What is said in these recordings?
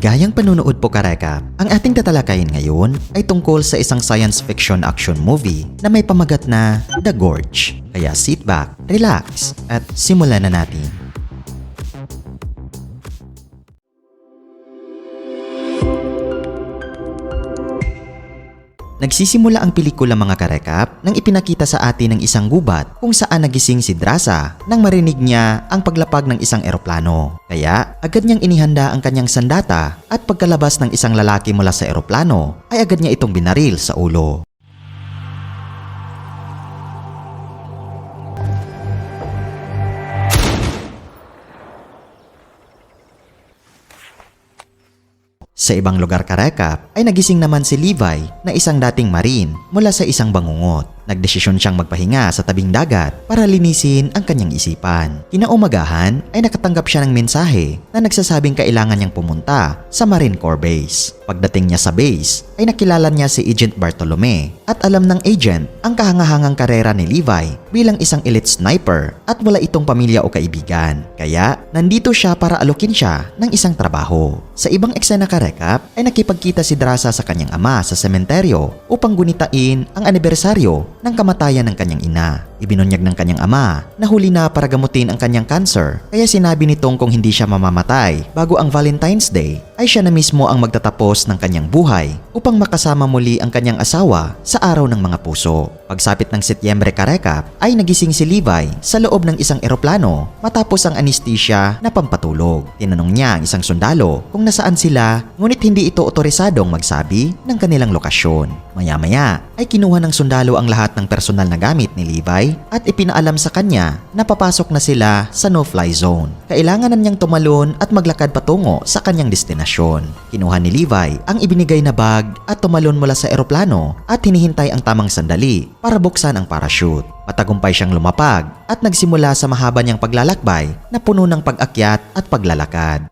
Maligayang panunood po karekap. Ang ating tatalakayin ngayon ay tungkol sa isang science fiction action movie na may pamagat na The Gorge. Kaya sit back, relax, at simulan na natin. Nagsisimula ang pelikula mga karekap nang ipinakita sa atin ng isang gubat kung saan nagising si Drasa nang marinig niya ang paglapag ng isang eroplano. Kaya agad niyang inihanda ang kanyang sandata at pagkalabas ng isang lalaki mula sa eroplano ay agad niya itong binaril sa ulo. Sa ibang lugar karekap ay nagising naman si Levi na isang dating marine mula sa isang bangungot. Nagdesisyon siyang magpahinga sa tabing dagat para linisin ang kanyang isipan. Kinaumagahan ay nakatanggap siya ng mensahe na nagsasabing kailangan niyang pumunta sa Marine Corps Base. Pagdating niya sa base ay nakilala niya si Agent Bartolome at alam ng agent ang kahangahangang karera ni Levi bilang isang elite sniper at wala itong pamilya o kaibigan. Kaya nandito siya para alukin siya ng isang trabaho. Sa ibang eksena karekap ay nakipagkita si Drasa sa kanyang ama sa sementeryo upang gunitain ang anibersaryo ng kamatayan ng kanyang ina. Ibinunyag ng kanyang ama na huli na para gamutin ang kanyang cancer kaya sinabi nitong kung hindi siya mamamatay bago ang Valentine's Day ay siya na mismo ang magtatapos ng kanyang buhay upang makasama muli ang kanyang asawa sa araw ng mga puso. Pagsapit ng Setyembre karekap ay nagising si Levi sa loob ng isang eroplano matapos ang anesthesia na pampatulog. Tinanong niya ang isang sundalo kung nasaan sila ngunit hindi ito otorisadong magsabi ng kanilang lokasyon. Maya-maya ay kinuha ng sundalo ang lahat ng personal na gamit ni Levi at ipinaalam sa kanya na papasok na sila sa no-fly zone. Kailangan na niyang tumalon at maglakad patungo sa kanyang destinasyon. Kinuha ni Levi ang ibinigay na bag at tumalon mula sa eroplano at hinihintay ang tamang sandali para buksan ang parachute. Matagumpay siyang lumapag at nagsimula sa mahaba niyang paglalakbay na puno ng pag-akyat at paglalakad.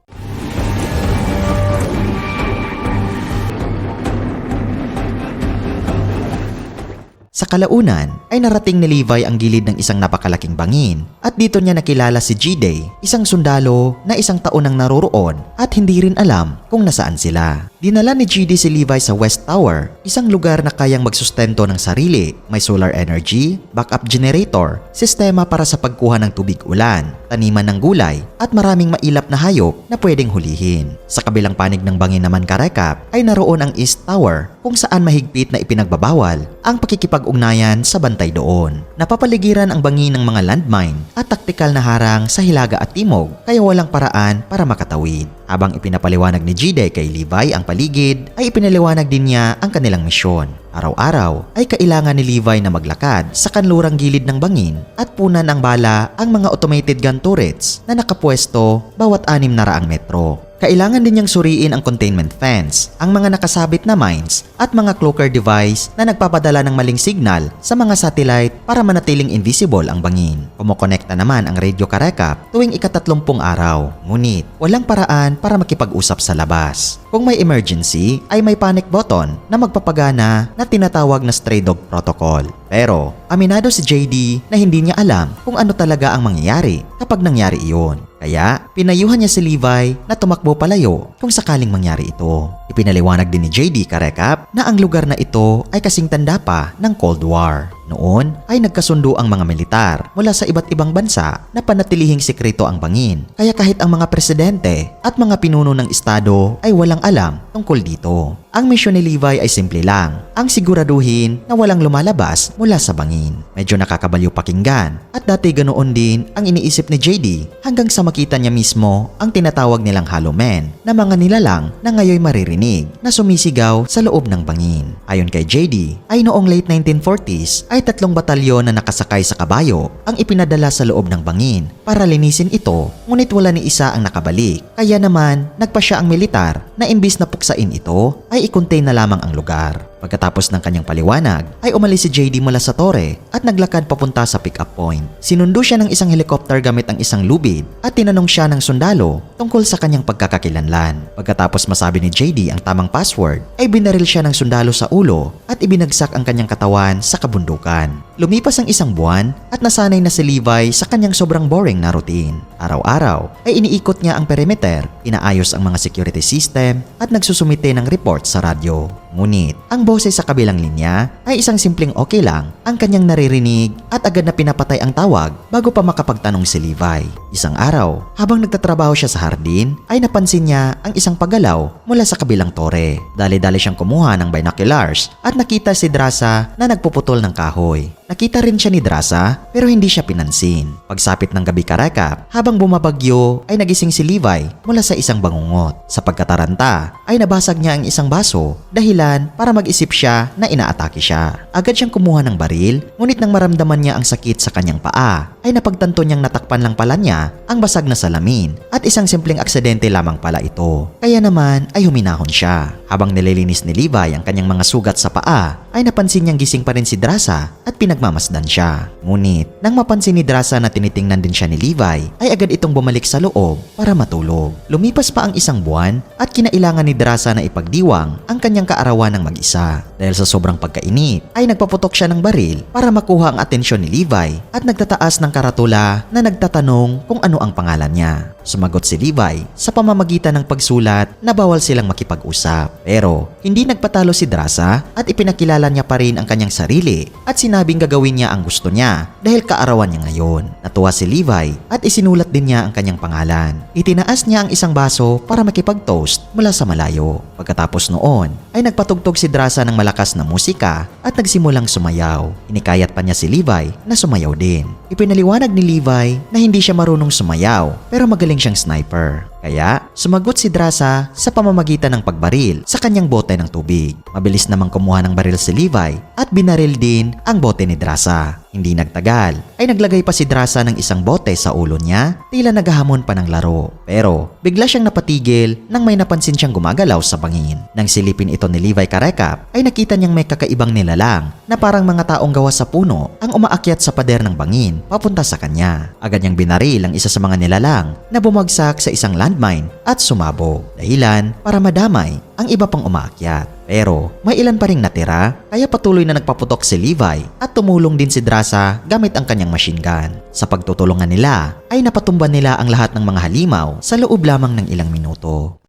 Sa kalaunan ay narating ni Levi ang gilid ng isang napakalaking bangin at dito niya nakilala si G-Day, isang sundalo na isang taon nang naroroon at hindi rin alam kung nasaan sila. Dinala ni GD si Levi sa West Tower, isang lugar na kayang magsustento ng sarili. May solar energy, backup generator, sistema para sa pagkuha ng tubig ulan, taniman ng gulay, at maraming mailap na hayop na pwedeng hulihin. Sa kabilang panig ng bangin naman karekap ay naroon ang East Tower kung saan mahigpit na ipinagbabawal ang pakikipag-ugnayan sa bantay doon. Napapaligiran ang bangin ng mga landmine at taktikal na harang sa hilaga at timog kaya walang paraan para makatawid. Habang ipinapaliwanag ni Jide kay Levi ang paligid, ay ipinaliwanag din niya ang kanilang misyon. Araw-araw ay kailangan ni Levi na maglakad sa kanlurang gilid ng bangin at punan ang bala ang mga automated gun turrets na nakapwesto bawat anim na raang metro. Kailangan din niyang suriin ang containment fence, ang mga nakasabit na mines at mga cloaker device na nagpapadala ng maling signal sa mga satellite para manatiling invisible ang bangin. Kumokonekta naman ang radio karekap tuwing ikatatlumpung araw, ngunit walang paraan para makipag-usap sa labas. Kung may emergency, ay may panic button na magpapagana na tinatawag na stray dog protocol. Pero aminado si JD na hindi niya alam kung ano talaga ang mangyayari kapag nangyari iyon. Kaya pinayuhan niya si Levi na tumakbo palayo kung sakaling mangyari ito. Ipinaliwanag din ni JD Karekap na ang lugar na ito ay kasing tanda pa ng Cold War. Noon ay nagkasundo ang mga militar mula sa iba't ibang bansa na panatilihing sikreto ang bangin. Kaya kahit ang mga presidente at mga pinuno ng estado ay walang alam tungkol dito. Ang misyon ni Levi ay simple lang, ang siguraduhin na walang lumalabas mula sa bangin. Medyo nakakabaliw pakinggan at dati ganoon din ang iniisip ni JD hanggang sa makita niya mismo ang tinatawag nilang Hollow Men na mga nilalang na ngayon maririnig na sumisigaw sa loob ng bangin. Ayon kay JD ay noong late 1940s ay tatlong batalyon na nakasakay sa kabayo ang ipinadala sa loob ng bangin para linisin ito ngunit wala ni isa ang nakabalik. Kaya naman nagpa siya ang militar na imbis na puksain ito ay i-contain na lamang ang lugar. Pagkatapos ng kanyang paliwanag, ay umalis si JD mula sa tore at naglakad papunta sa pick-up point. Sinundo siya ng isang helicopter gamit ang isang lubid at tinanong siya ng sundalo tungkol sa kanyang pagkakakilanlan. Pagkatapos masabi ni JD ang tamang password, ay binaril siya ng sundalo sa ulo at ibinagsak ang kanyang katawan sa kabundukan. Lumipas ang isang buwan at nasanay na si Levi sa kanyang sobrang boring na routine. Araw-araw ay iniikot niya ang perimeter, inaayos ang mga security system at nagsusumite ng report sa radyo. Ngunit, ang boses sa kabilang linya ay isang simpleng okay lang ang kanyang naririnig at agad na pinapatay ang tawag bago pa makapagtanong si Levi. Isang araw, habang nagtatrabaho siya sa hardin, ay napansin niya ang isang paggalaw mula sa kabilang tore. Dali-dali siyang kumuha ng binoculars at nakita si Drasa na nagpuputol ng kahoy. Nakita rin siya ni Drasa pero hindi siya pinansin. Pagsapit ng gabi karekap, habang bumabagyo ay nagising si Levi mula sa isang bangungot. Sa pagkataranta ay nabasag niya ang isang baso dahilan para mag-isip siya na inaatake siya. Agad siyang kumuha ng baril ngunit nang maramdaman niya ang sakit sa kanyang paa ay napagtanto niyang natakpan lang pala niya ang basag na salamin at isang simpleng aksidente lamang pala ito. Kaya naman ay huminahon siya. Habang nililinis ni Levi ang kanyang mga sugat sa paa ay napansin niyang gising pa rin si Drasa at pinagmamasdan siya. Ngunit nang mapansin ni Drasa na tinitingnan din siya ni Levi ay agad itong bumalik sa loob para matulog. Lumipas pa ang isang buwan at kinailangan ni Drasa na ipagdiwang ang kanyang kaarawan ng mag-isa. Dahil sa sobrang pagkainip ay nagpaputok siya ng baril para makuha ang atensyon ni Levi at nagtataas ng karatula na nagtatanong kung ano ang pangalan niya. Sumagot si Levi sa pamamagitan ng pagsulat na bawal silang makipag-usap. Pero hindi nagpatalo si Drasa at ipinakilala niya pa rin ang kanyang sarili at sinabing gagawin niya ang gusto niya dahil kaarawan niya ngayon. Natuwa si Levi at isinulat din niya ang kanyang pangalan. Itinaas niya ang isang baso para makipag-toast mula sa malayo. Pagkatapos noon ay nagpatugtog si Drasa ng malakas na musika at nagsimulang sumayaw. Inikayat pa niya si Levi na sumayaw din. Ipinaliwanag ni Levi na hindi siya marunong sumayaw pero magaling siyang sniper. Kaya sumagot si Drasa sa pamamagitan ng pagbaril sa kanyang bote ng tubig. Mabilis namang kumuha ng baril si Levi at binaril din ang bote ni Drasa. Hindi nagtagal ay naglagay pa si Drasa ng isang bote sa ulo niya tila naghahamon pa ng laro. Pero bigla siyang napatigil nang may napansin siyang gumagalaw sa bangin. Nang silipin ito ni Levi Karekap ay nakita niyang may kakaibang nilalang na parang mga taong gawa sa puno ang umaakyat sa pader ng bangin papunta sa kanya. Agad niyang binaril ang isa sa mga nilalang na bumagsak sa isang landmine at sumabog. Dahilan para madamay ang iba pang umaakyat. Pero may ilan pa ring natira kaya patuloy na nagpaputok si Levi at tumulong din si Drasa gamit ang kanyang machine gun. Sa pagtutulungan nila ay napatumba nila ang lahat ng mga halimaw sa loob lamang ng ilang minuto.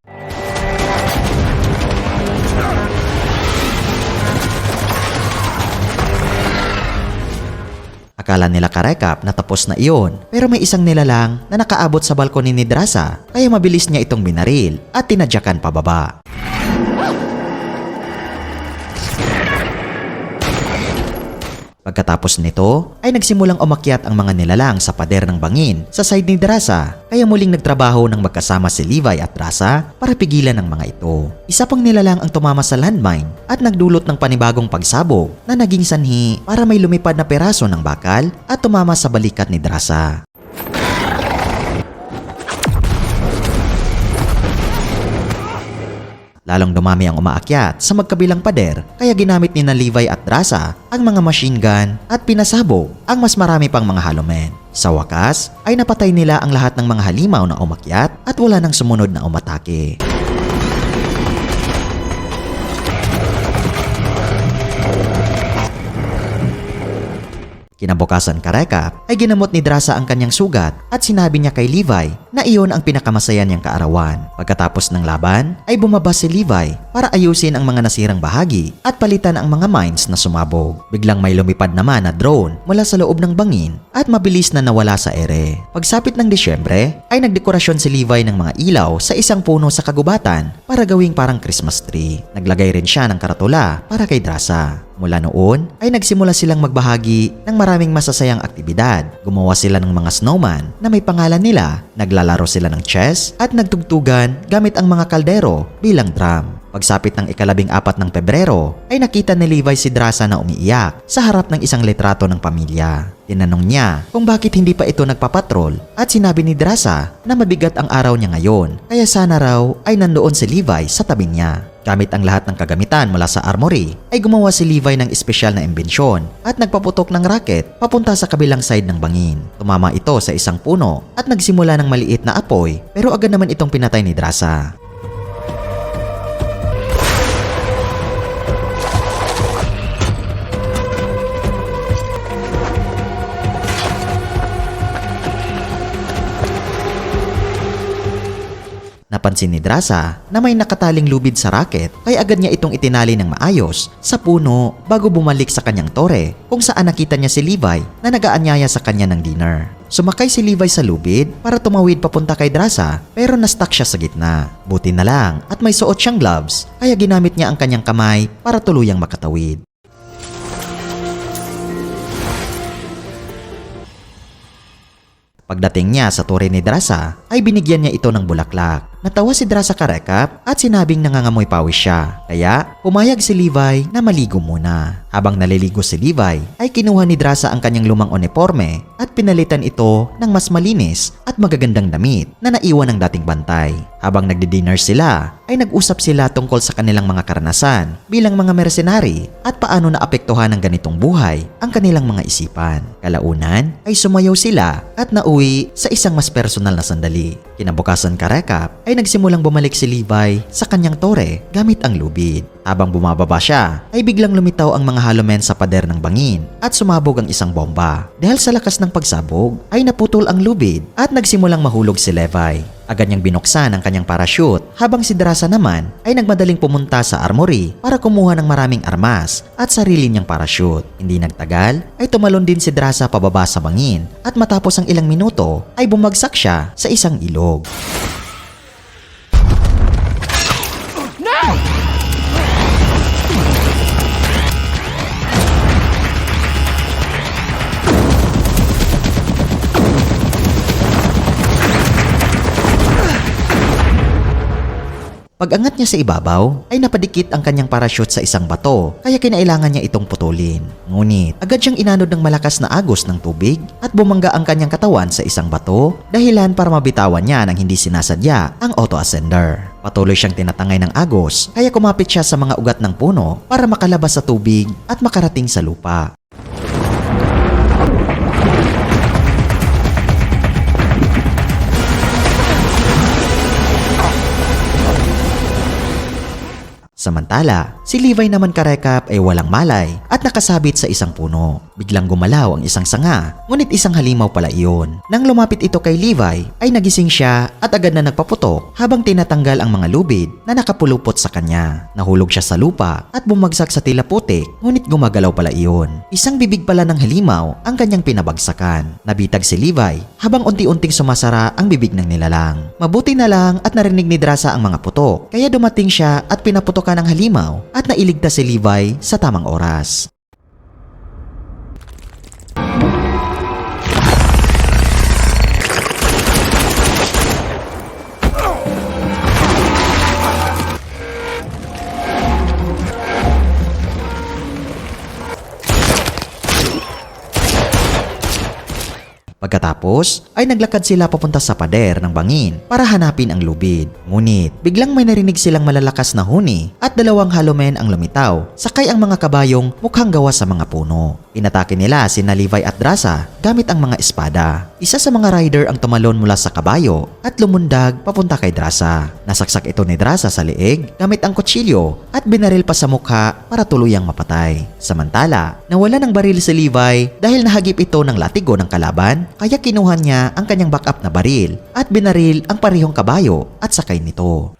Akala nila karekap na tapos na iyon pero may isang nilalang na nakaabot sa balkoni ni Drasa kaya mabilis niya itong binaril at tinadyakan pababa. Pagkatapos nito ay nagsimulang umakyat ang mga nilalang sa pader ng bangin sa side ni Drasa kaya muling nagtrabaho ng magkasama si Levi at Drasa para pigilan ang mga ito. Isa pang nilalang ang tumama sa landmine at nagdulot ng panibagong pagsabog na naging sanhi para may lumipad na peraso ng bakal at tumama sa balikat ni Drasa. Lalong dumami ang umaakyat sa magkabilang pader kaya ginamit ni na Levi at Drasa ang mga machine gun at pinasabog ang mas marami pang mga halomen. Sa wakas ay napatay nila ang lahat ng mga halimaw na umakyat at wala nang sumunod na umatake. Kinabukasan karekap ay ginamot ni Drasa ang kanyang sugat at sinabi niya kay Levi na iyon ang pinakamasaya niyang kaarawan. Pagkatapos ng laban ay bumaba si Levi para ayusin ang mga nasirang bahagi at palitan ang mga mines na sumabog. Biglang may lumipad naman na drone mula sa loob ng bangin at mabilis na nawala sa ere. Pagsapit ng Disyembre ay nagdekorasyon si Levi ng mga ilaw sa isang puno sa kagubatan para gawing parang Christmas tree. Naglagay rin siya ng karatula para kay Drasa. Mula noon ay nagsimula silang magbahagi ng maraming masasayang aktibidad. Gumawa sila ng mga snowman na may pangalan nila, naglalaro sila ng chess at nagtugtugan gamit ang mga kaldero bilang drum. Pagsapit ng ikalabing apat ng Pebrero ay nakita ni Levi si Drasa na umiiyak sa harap ng isang litrato ng pamilya. Tinanong niya kung bakit hindi pa ito nagpapatrol at sinabi ni Drasa na mabigat ang araw niya ngayon kaya sana raw ay nandoon si Levi sa tabi niya. Gamit ang lahat ng kagamitan mula sa armory, ay gumawa si Levi ng espesyal na imbensyon at nagpaputok ng racket papunta sa kabilang side ng bangin. Tumama ito sa isang puno at nagsimula ng maliit na apoy pero agad naman itong pinatay ni Drasa. Napansin ni Drasa na may nakataling lubid sa racket kaya agad niya itong itinali ng maayos sa puno bago bumalik sa kanyang tore kung saan nakita niya si Levi na nagaanyaya sa kanya ng dinner. Sumakay si Levi sa lubid para tumawid papunta kay Drasa pero na-stuck siya sa gitna. Buti na lang at may suot siyang gloves kaya ginamit niya ang kanyang kamay para tuluyang makatawid. Pagdating niya sa tore ni Drasa, ay binigyan niya ito ng bulaklak. Natawa si Drasa karekap at sinabing nangangamoy pawis siya. Kaya pumayag si Levi na maligo muna. Habang naliligo si Levi, ay kinuha ni Drasa ang kanyang lumang uniforme at pinalitan ito ng mas malinis at magagandang damit na naiwan ng dating bantay. Habang nagdi-dinner sila, ay nag-usap sila tungkol sa kanilang mga karanasan bilang mga mercenary at paano naapektuhan ng ganitong buhay ang kanilang mga isipan. Kalaunan ay sumayaw sila at nauwi sa isang mas personal na sandali. Kinabukasan karekap ay nagsimulang bumalik si Levi sa kanyang tore gamit ang lubid. Habang bumababa siya, ay biglang lumitaw ang mga halomen sa pader ng bangin at sumabog ang isang bomba. Dahil sa lakas ng pagsabog, ay naputol ang lubid at nagsimulang mahulog si Levi. Agad niyang binuksan ang kanyang parachute habang si Drasa naman ay nagmadaling pumunta sa armory para kumuha ng maraming armas at sarili niyang parachute. Hindi nagtagal ay tumalon din si Drasa pababa sa bangin at matapos ang ilang minuto ay bumagsak siya sa isang ilog. Pag-angat niya sa ibabaw, ay napadikit ang kanyang parachute sa isang bato, kaya kinailangan niya itong putulin. Ngunit, agad siyang inanod ng malakas na agos ng tubig at bumangga ang kanyang katawan sa isang bato, dahilan para mabitawan niya nang hindi sinasadya ang auto-ascender. Patuloy siyang tinatangay ng agos, kaya kumapit siya sa mga ugat ng puno para makalabas sa tubig at makarating sa lupa. Samantala, si Levi naman karekap ay walang malay at nakasabit sa isang puno. Biglang gumalaw ang isang sanga, ngunit isang halimaw pala iyon. Nang lumapit ito kay Levi, ay nagising siya at agad na nagpaputok habang tinatanggal ang mga lubid na nakapulupot sa kanya. Nahulog siya sa lupa at bumagsak sa tila putik, ngunit gumagalaw pala iyon. Isang bibig pala ng halimaw ang kanyang pinabagsakan. Nabitag si Levi habang unti-unting sumasara ang bibig ng nilalang. Mabuti na lang at narinig ni Drasa ang mga putok, kaya dumating siya at pinaputokan ng halimaw at nailigtas si Levi sa tamang oras. Pagkatapos ay naglakad sila papunta sa pader ng bangin para hanapin ang lubid. Ngunit biglang may narinig silang malalakas na huni at dalawang halomen ang lumitaw sakay ang mga kabayong mukhang gawa sa mga puno. Inatake nila si Levi at Drasa gamit ang mga espada. Isa sa mga rider ang tumalon mula sa kabayo at lumundag papunta kay Drasa. Nasaksak ito ni Drasa sa liig gamit ang kutsilyo at binaril pa sa mukha para tuluyang mapatay. Samantala, nawala ng baril si Levi dahil nahagip ito ng latigo ng kalaban kaya kinuha niya ang kanyang backup na baril at binaril ang parehong kabayo at sakay nito.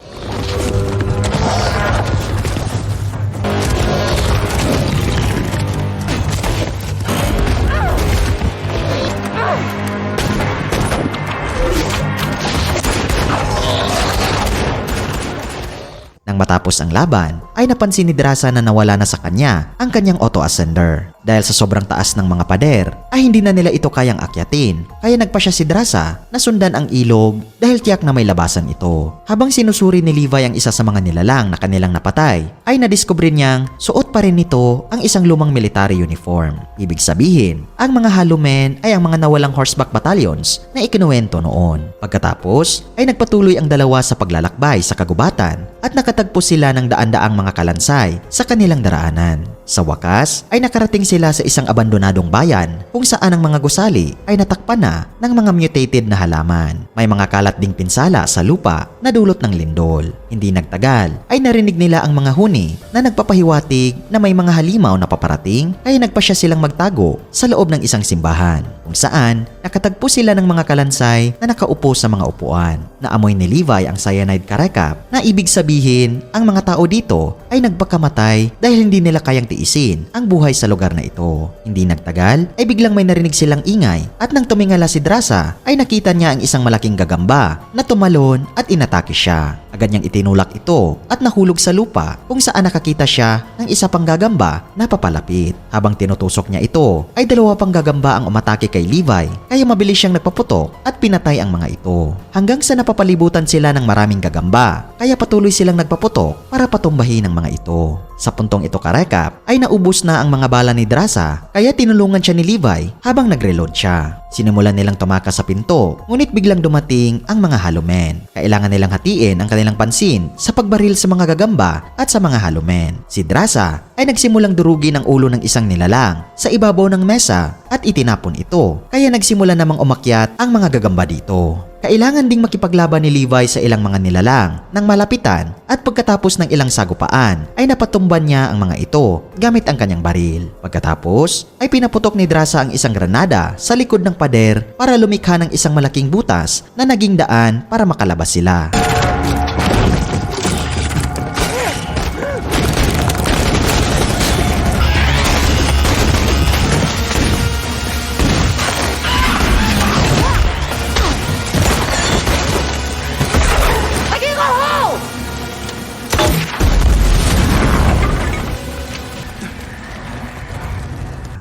Nang matapos ang laban, ay napansin ni Drasa na nawala na sa kanya ang kanyang auto-ascender. Dahil sa sobrang taas ng mga pader ay hindi na nila ito kayang akyatin. Kaya nagpa siya si Drasa na sundan ang ilog dahil tiyak na may labasan ito. Habang sinusuri ni Levi ang isa sa mga nilalang na kanilang napatay ay nadiskubre niyang suot pa rin nito ang isang lumang military uniform. Ibig sabihin, ang mga Halumen ay ang mga nawalang horseback battalions na ikinuwento noon. Pagkatapos ay nagpatuloy ang dalawa sa paglalakbay sa kagubatan at nakatagpo sila ng daan-daang mga kalansay sa kanilang daraanan. Sa wakas ay nakarating sila sa isang abandonadong bayan kung saan ang mga gusali ay natakpan na ng mga mutated na halaman. May mga kalat ding pinsala sa lupa na dulot ng lindol. Hindi nagtagal ay narinig nila ang mga huni na nagpapahiwatig na may mga halimaw na paparating kaya nagpa siya silang magtago sa loob ng isang simbahan kung saan nakatagpo sila ng mga kalansay na nakaupo sa mga upuan. Naamoy ni Levi ang cyanide karekap na ibig sabihin ang mga tao dito ay nagpakamatay dahil hindi nila kayang tiisin ang buhay sa lugar na ito. Hindi nagtagal ay biglang may narinig silang ingay at nang tumingala si Drasa ay nakita niya ang isang malaking gagamba na tumalon at inatake siya. Agad niyang itinulak ito at nahulog sa lupa kung saan nakakita siya ng isa pang gagamba na papalapit. Habang tinutusok niya ito ay dalawa pang gagamba ang umatake kay Levi kaya mabilis siyang nagpaputok at pinatay ang mga ito. Hanggang sa napapalibutan sila ng maraming gagamba kaya patuloy silang nagpaputok para patumbahin ang mga ito. Sa puntong ito karekap ay naubos na ang mga bala ni Drasa kaya tinulungan siya ni Levi habang nagreload siya. Sinimulan nilang tumakas sa pinto ngunit biglang dumating ang mga halumen. Kailangan nilang hatiin ang kanilang pansin sa pagbaril sa mga gagamba at sa mga halumen. Si Drasa ay nagsimulang durugin ang ulo ng isang nilalang sa ibabaw ng mesa at itinapon ito kaya nagsimula namang umakyat ang mga gagamba dito. Kailangan ding makipaglaban ni Levi sa ilang mga nilalang nang malapitan at pagkatapos ng ilang sagupaan ay napatumban niya ang mga ito gamit ang kanyang baril. Pagkatapos ay pinaputok ni Drasa ang isang granada sa likod ng pader para lumikha ng isang malaking butas na naging daan para makalabas sila.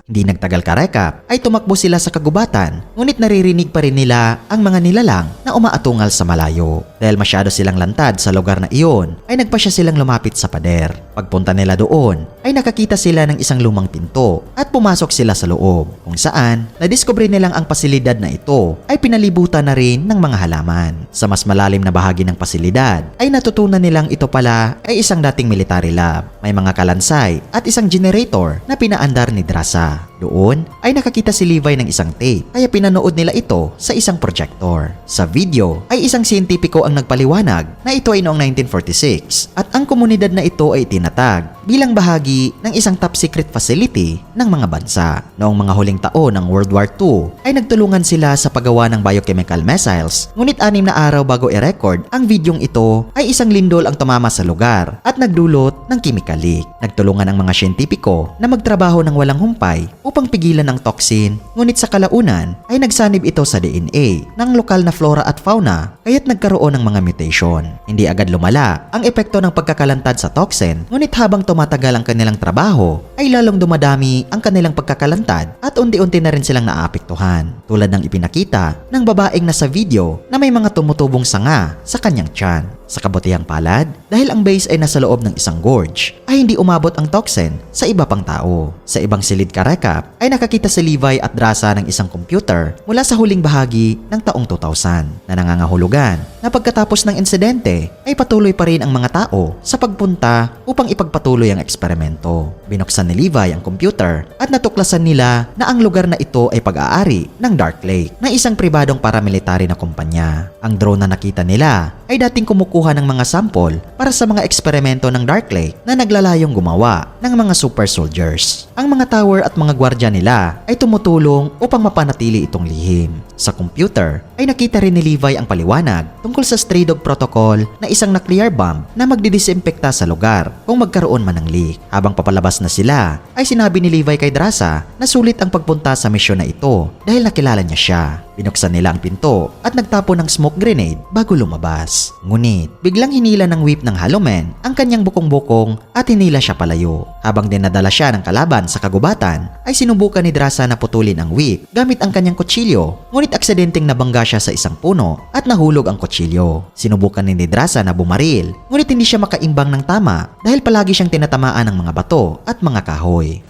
Hindi nagtagal karekap ay tumakbo sila sa kagubatan ngunit naririnig pa rin nila ang mga nilalang na umaatungal sa malayo. Dahil masyado silang lantad sa lugar na iyon ay nagpa siya silang lumapit sa pader. Pagpunta nila doon ay nakakita sila ng isang lumang pinto at pumasok sila sa loob kung saan nadiskubre nilang ang pasilidad na ito ay pinalibutan na rin ng mga halaman. Sa mas malalim na bahagi ng pasilidad ay natutunan nilang ito pala ay isang dating military lab. May mga kalansay at isang generator na pinaandar ni Drasa. Doon ay nakakita si Levi ng isang tape kaya pinanood nila ito sa isang projector. Sa video ay isang siyentipiko ang nagpaliwanag na ito ay noong 1946 at ang komunidad na ito ay tinatag bilang bahagi ng isang top secret facility ng mga bansa. Noong mga huling taon ng World War II ay nagtulungan sila sa paggawa ng biochemical missiles ngunit anim na araw bago i-record ang videong ito ay isang lindol ang tumama sa lugar at nagdulot ng chemical leak. Nagtulungan ang mga siyentipiko na magtrabaho ng walang humpay upang pigilan ang toxin ngunit sa kalaunan ay nagsanib ito sa DNA ng lokal na flora at fauna kaya't nagkaroon ng mga mutation. Hindi agad lumala ang epekto ng pagkakalantad sa toxin ngunit habang tumatagal ang kanilang trabaho ay lalong dumadami ang kanilang pagkakalantad at unti-unti na rin silang naapektuhan tulad ng ipinakita ng babaeng nasa video na may mga tumutubong sanga sa kanyang tiyan. Sa kabutihang palad, dahil ang base ay nasa loob ng isang gorge, ay hindi umabot ang toxin sa iba pang tao. Sa ibang silid karekap, ay nakakita si Levi at Drasa ng isang computer mula sa huling bahagi ng taong 2000 na nangangahulugan na pagkatapos ng insidente ay patuloy pa rin ang mga tao sa pagpunta upang ipagpatuloy ang eksperimento. Binuksan ni Levi ang computer at natuklasan nila na ang lugar na ito ay pag-aari ng Dark Lake na isang pribadong paramilitary na kumpanya. Ang drone na nakita nila ay dating kumukuha ng mga sample para sa mga eksperimento ng Dark Lake na naglalayong gumawa ng mga super soldiers. Ang mga tower at mga gwardya nila ay tumutulong upang mapanatili itong lihim. Sa computer ay nakita rin ni Levi ang paliwanag tungkol sa Stray Dog Protocol na isang nuclear bomb na magdidisinfekta sa lugar kung magkaroon man ng leak. Habang papalabas na sila ay sinabi ni Levi kay Drasa na sulit ang pagpunta sa misyon na ito dahil nakilala niya siya. Binuksan nila ang pinto at nagtapo ng smoke grenade bago lumabas. Ngunit, biglang hinila ng whip ng Hollow Man ang kanyang bukong-bukong at hinila siya palayo. Habang dinadala siya ng kalaban sa kagubatan, ay sinubukan ni Drasa na putulin ang whip gamit ang kanyang kutsilyo. Ngunit aksidenteng nabangga siya sa isang puno at nahulog ang kutsilyo. Sinubukan ni Drasa na bumaril, ngunit hindi siya makaimbang ng tama dahil palagi siyang tinatamaan ng mga bato at mga kahoy.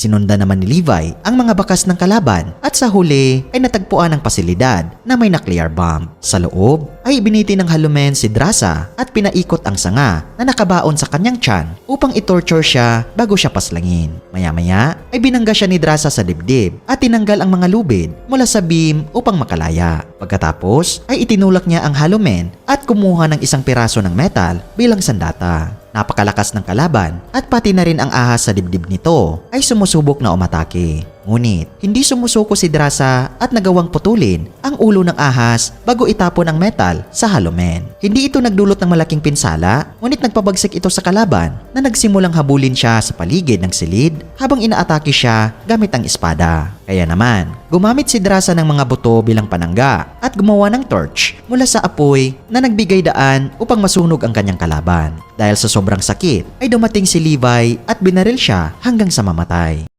Sinundan naman ni Levi ang mga bakas ng kalaban at sa huli ay natagpuan ang pasilidad na may nuclear bomb. Sa loob ay ibiniti ng halumen si Drasa at pinaikot ang sanga na nakabaon sa kanyang tiyan upang itorture siya bago siya paslangin. Maya-maya ay binangga siya ni Drasa sa dibdib at tinanggal ang mga lubid mula sa beam upang makalaya. Pagkatapos ay itinulak niya ang halumen at kumuha ng isang piraso ng metal bilang sandata. Napakalakas ng kalaban at pati na rin ang ahas sa dibdib nito ay sumusubok na umatake. Ngunit, hindi sumusuko si Drasa at nagawang putulin ang ulo ng ahas bago itapon ang metal sa halomen. Hindi ito nagdulot ng malaking pinsala, ngunit nagpabagsik ito sa kalaban na nagsimulang habulin siya sa paligid ng silid habang inaatake siya gamit ang espada. Kaya naman, gumamit si Drasa ng mga buto bilang panangga at gumawa ng torch mula sa apoy na nagbigay daan upang masunog ang kanyang kalaban. Dahil sa sobrang sakit, ay dumating si Levi at binaril siya hanggang sa mamatay.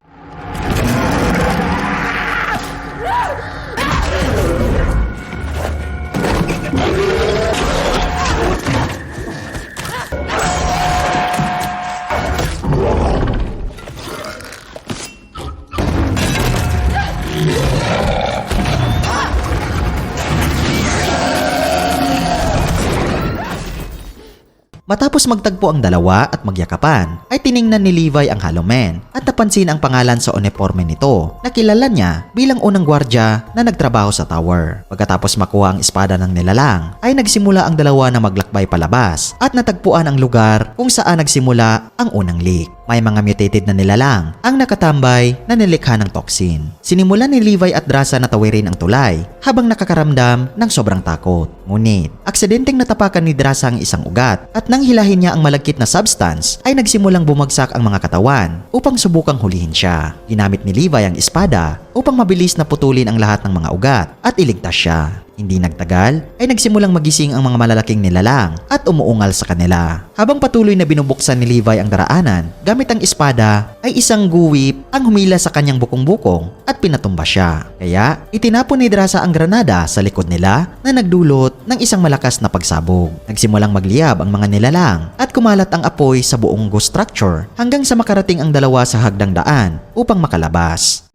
Matapos magtagpo ang dalawa at magyakapan, ay tiningnan ni Levi ang Hollow Man at napansin ang pangalan sa uniforme nito na kilala niya bilang unang gwardya na nagtrabaho sa tower. Pagkatapos makuha ang espada ng nilalang, ay nagsimula ang dalawa na maglakbay palabas at natagpuan ang lugar kung saan nagsimula ang unang leak. May mga mutated na nilalang ang nakatambay na nilikha ng toxin. Sinimulan ni Levi at Drasa na tawirin ang tulay habang nakakaramdam ng sobrang takot. Ngunit, aksidenteng natapakan ni Drasa ang isang ugat at nang hilahin niya ang malagkit na substance ay nagsimulang bumagsak ang mga katawan upang subukang hulihin siya. Ginamit ni Levi ang espada upang mabilis na putulin ang lahat ng mga ugat at iligtas siya. Hindi nagtagal ay nagsimulang magising ang mga malalaking nilalang at umuungal sa kanila. Habang patuloy na binubuksan ni Levi ang daraanan, gamit ang espada ay isang guwip ang humila sa kanyang bukong-bukong at pinatumba siya. Kaya itinapon ni Drasa ang granada sa likod nila na nagdulot ng isang malakas na pagsabog. Nagsimulang magliyab ang mga nilalang at kumalat ang apoy sa buong ghost structure hanggang sa makarating ang dalawa sa hagdang daan upang makalabas.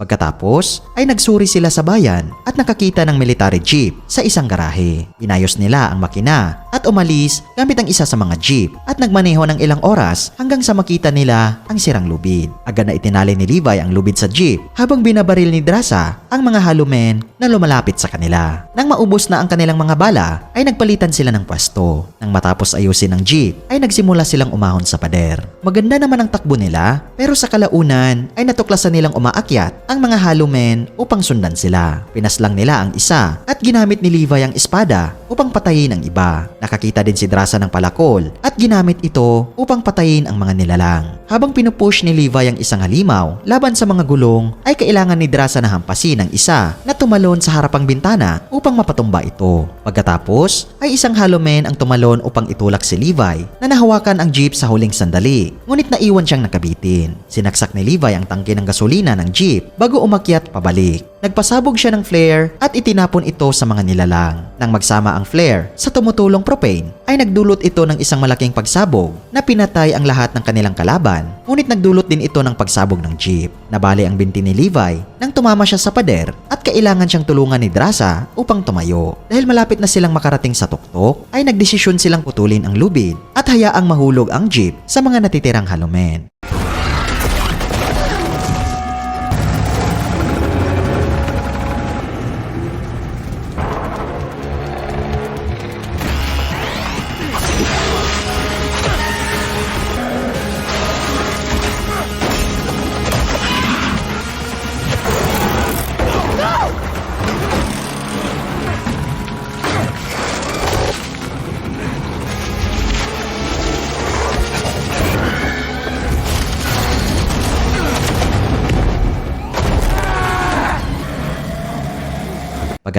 Pagkatapos ay nagsuri sila sa bayan at nakakita ng military jeep sa isang garahe. Inayos nila ang makina at umalis gamit ang isa sa mga jeep at nagmaneho ng ilang oras hanggang sa makita nila ang sirang lubid. Agad na itinali ni Levi ang lubid sa jeep habang binabaril ni Drasa ang mga halumen na lumalapit sa kanila. Nang maubos na ang kanilang mga bala ay nagpalitan sila ng pwesto. Nang matapos ayusin ang jeep ay nagsimula silang umahon sa pader. Maganda naman ang takbo nila pero sa kalaunan ay natuklasan nilang umaakyat ang mga halumen upang sundan sila. Pinaslang nila ang isa at ginamit ni Levi ang espada upang patayin ang iba. Nakakita din si Drasa ng palakol at ginamit ito upang patayin ang mga nilalang. Habang pinupush ni Levi ang isang halimaw laban sa mga gulong ay kailangan ni Drasa na hampasin ang isa na tumalon sa harapang bintana upang mapatumba ito. Pagkatapos ay isang halumen ang tumalon upang itulak si Levi na nahawakan ang jeep sa huling sandali ngunit naiwan siyang nakabitin. Sinaksak ni Levi ang tangke ng gasolina ng jeep bago umakyat pabalik. Nagpasabog siya ng flare at itinapon ito sa mga nilalang. Nang magsama ang flare sa tumutulong propane, ay nagdulot ito ng isang malaking pagsabog na pinatay ang lahat ng kanilang kalaban. Ngunit nagdulot din ito ng pagsabog ng jeep. Nabali ang binti ni Levi nang tumama siya sa pader at kailangan siyang tulungan ni Drasa upang tumayo. Dahil malapit na silang makarating sa tuktok, ay nagdesisyon silang putulin ang lubid at hayaang mahulog ang jeep sa mga natitirang halumen.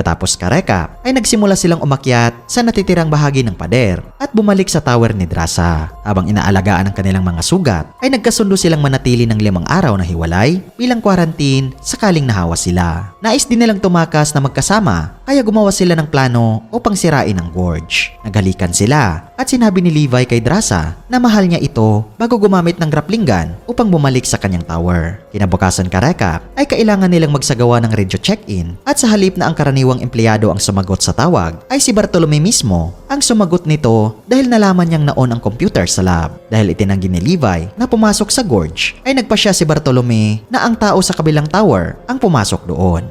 Pagkatapos karekap ay nagsimula silang umakyat sa natitirang bahagi ng pader at bumalik sa tower ni Drasa. Habang inaalagaan ang kanilang mga sugat ay nagkasundo silang manatili ng limang araw na hiwalay bilang quarantine sakaling nahawa sila. Nais din nilang tumakas na magkasama kaya gumawa sila ng plano upang sirain ang gorge. Naghalikan sila at sinabi ni Levi kay Drasa na mahal niya ito bago gumamit ng grappling gun upang bumalik sa kanyang tower. Kinabukasan karekap ay kailangan nilang magsagawa ng radio check-in at sa halip na ang karaniwang empleyado ang sumagot sa tawag ay si Bartolome mismo ang sumagot nito dahil nalaman niyang naon ang computer sa lab. Dahil itinanggi ni Levi na pumasok sa gorge ay nagpa siya si Bartolome na ang tao sa kabilang tower ang pumasok doon.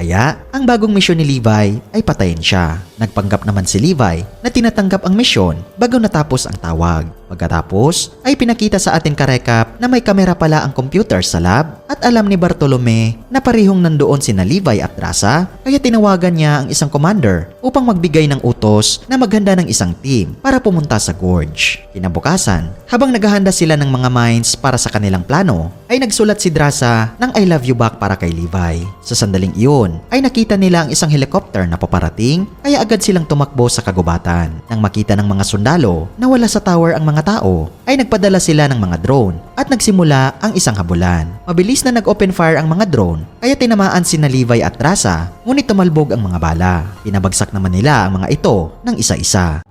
Kaya ang bagong misyon ni Levi ay patayin siya. Nagpanggap naman si Levi na tinatanggap ang misyon bago natapos ang tawag. Pagkatapos ay pinakita sa atin karekap na may kamera pala ang computer sa lab at alam ni Bartolome na parihong nandoon sina Levi at Rasa kaya tinawagan niya ang isang commander upang magbigay ng utos na maghanda ng isang team para pumunta sa gorge. Kinabukasan, habang naghahanda sila ng mga mines para sa kanilang plano, ay nagsulat si Drasa ng I love you back para kay Levi. Sa sandaling iyon, ay nakita nila ang isang helicopter na paparating kaya agad silang tumakbo sa kagubatan. Nang makita ng mga sundalo na wala sa tower ang mga tao, ay nagpadala sila ng mga drone at nagsimula ang isang habulan. Mabilis na nag-open fire ang mga drone kaya tinamaan sina Levi at Drasa ngunit tumalbog ang mga bala. Pinabagsak naman nila ang mga ito ng isa-isa.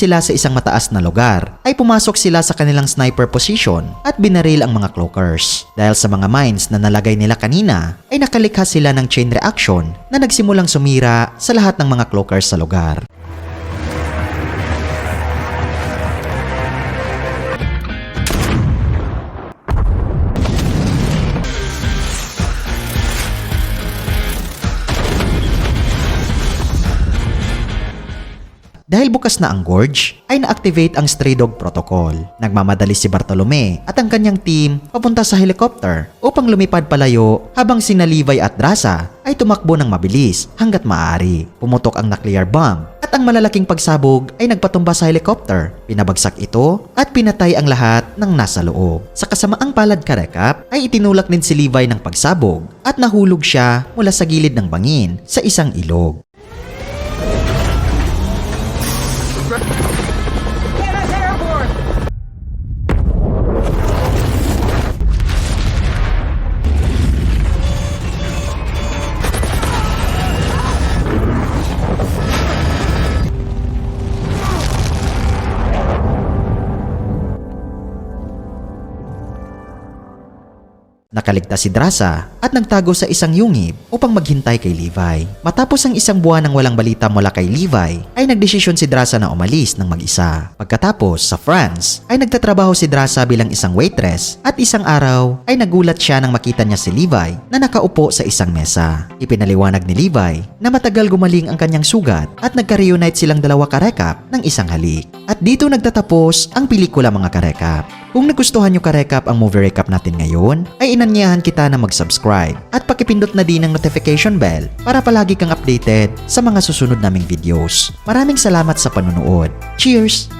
Sila sa isang mataas na lugar, ay pumasok sila sa kanilang sniper position at binaril ang mga cloakers. Dahil sa mga mines na nalagay nila kanina, ay nakalikha sila ng chain reaction na nagsimulang sumira sa lahat ng mga cloakers sa lugar. Dahil bukas na ang gorge, ay na-activate ang Stray Dog Protocol. Nagmamadali si Bartolome at ang kanyang team papunta sa helicopter upang lumipad palayo habang sina Levi at Drasa ay tumakbo ng mabilis hanggat maaari. Pumutok ang nuclear bomb at ang malalaking pagsabog ay nagpatumba sa helicopter. Pinabagsak ito at pinatay ang lahat ng nasa loob. Sa kasamaang palad karekap ay itinulak din si Levi ng pagsabog at nahulog siya mula sa gilid ng bangin sa isang ilog. Nakaligtas si Drasa at nagtago sa isang yungib upang maghintay kay Levi. Matapos ang isang buwan ng walang balita mula kay Levi, ay nagdesisyon si Drasa na umalis ng mag-isa. Pagkatapos, sa France, ay nagtatrabaho si Drasa bilang isang waitress at isang araw ay nagulat siya nang makita niya si Levi na nakaupo sa isang mesa. Ipinaliwanag ni Levi na matagal gumaling ang kanyang sugat at nagka-reunite silang dalawa karekap ng isang halik. At dito nagtatapos ang pelikula mga karekap. Kung nagustuhan nyo ka-recap ang movie recap natin ngayon, ay inanyahan kita na mag-subscribe at pakipindot na din ang notification bell para palagi kang updated sa mga susunod naming videos. Maraming salamat sa panunood. Cheers!